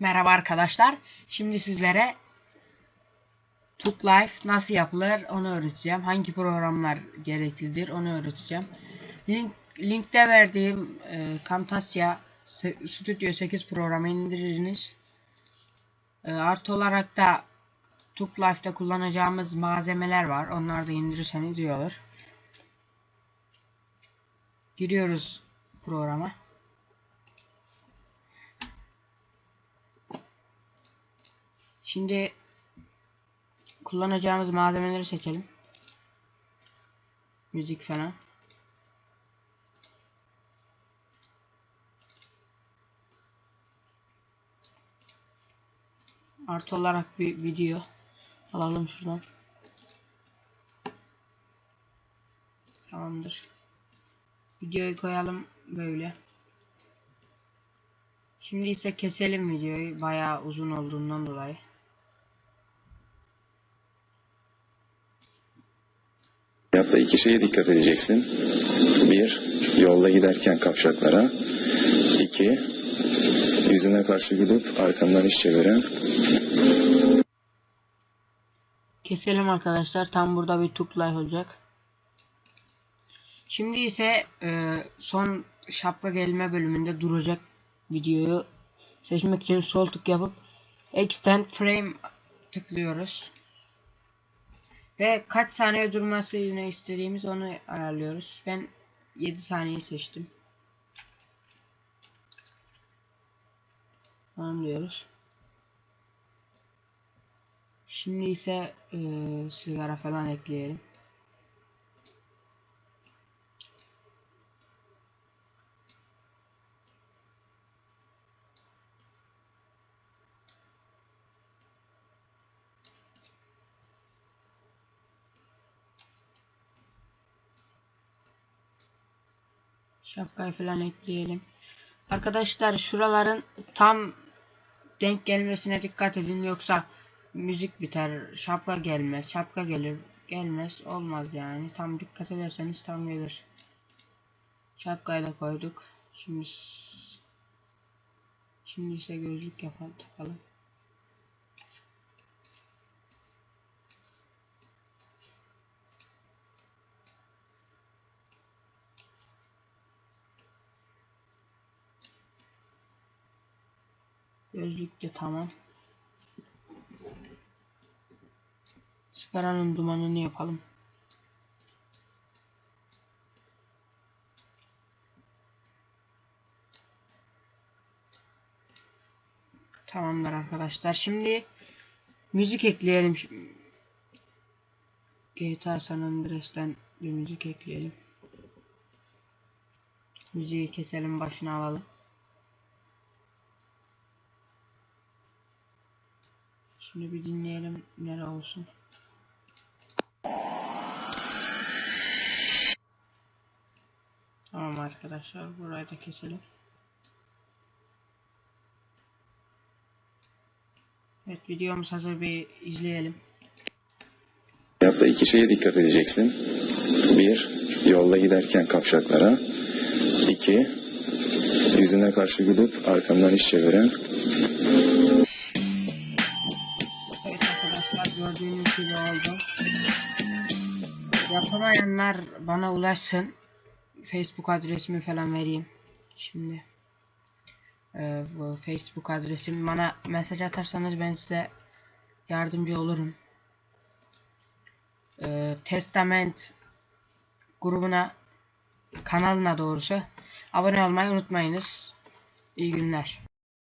Merhaba arkadaşlar. Şimdi sizlere Tuk Life nasıl yapılır onu öğreteceğim. Hangi programlar gereklidir onu öğreteceğim. Link, linkte verdiğim e, Camtasia Studio 8 programı indiriniz. E, artı olarak da Tuk Life'da kullanacağımız malzemeler var. Onları da indirirseniz iyi olur. Giriyoruz programa. Şimdi kullanacağımız malzemeleri seçelim. Müzik falan. Artı olarak bir video alalım şuradan. Tamamdır. Videoyu koyalım böyle. Şimdi ise keselim videoyu bayağı uzun olduğundan dolayı. Hayatta iki şeye dikkat edeceksin. Bir, yolda giderken kavşaklara. İki, yüzüne karşı gidip arkandan iş çeviren. Keselim arkadaşlar. Tam burada bir tuk life olacak. Şimdi ise e, son şapka gelme bölümünde duracak videoyu seçmek için sol tık yapıp extend frame tıklıyoruz. Ve kaç saniye durmasını istediğimiz onu ayarlıyoruz. Ben 7 saniye seçtim. Tamam diyoruz. Şimdi ise e, sigara falan ekleyelim. Şapkayı falan ekleyelim. Arkadaşlar şuraların tam denk gelmesine dikkat edin yoksa müzik biter, şapka gelmez, şapka gelir, gelmez, olmaz yani. Tam dikkat ederseniz tam gelir. Şapkayı da koyduk. Şimdi şimdi ise gözlük yapalım. Gözlük tamam. Sigaranın dumanını yapalım. Tamamdır arkadaşlar. Şimdi müzik ekleyelim. GTA San Andreas'ten bir müzik ekleyelim. Müziği keselim başına alalım. Şimdi bir dinleyelim nere olsun. Tamam arkadaşlar burayı da keselim. Evet videomuz hazır bir izleyelim. Hayatta iki şeye dikkat edeceksin. Bir, yolda giderken kavşaklara. İki, yüzüne karşı gidip arkandan iş çeviren. Gördüğünüz gibi oldu. Yapamayanlar bana ulaşsın. Facebook adresimi falan vereyim. Şimdi Ee, bu Facebook adresim bana mesaj atarsanız ben size yardımcı olurum. Ee, Testament grubuna kanalına doğrusu abone olmayı unutmayınız. İyi günler.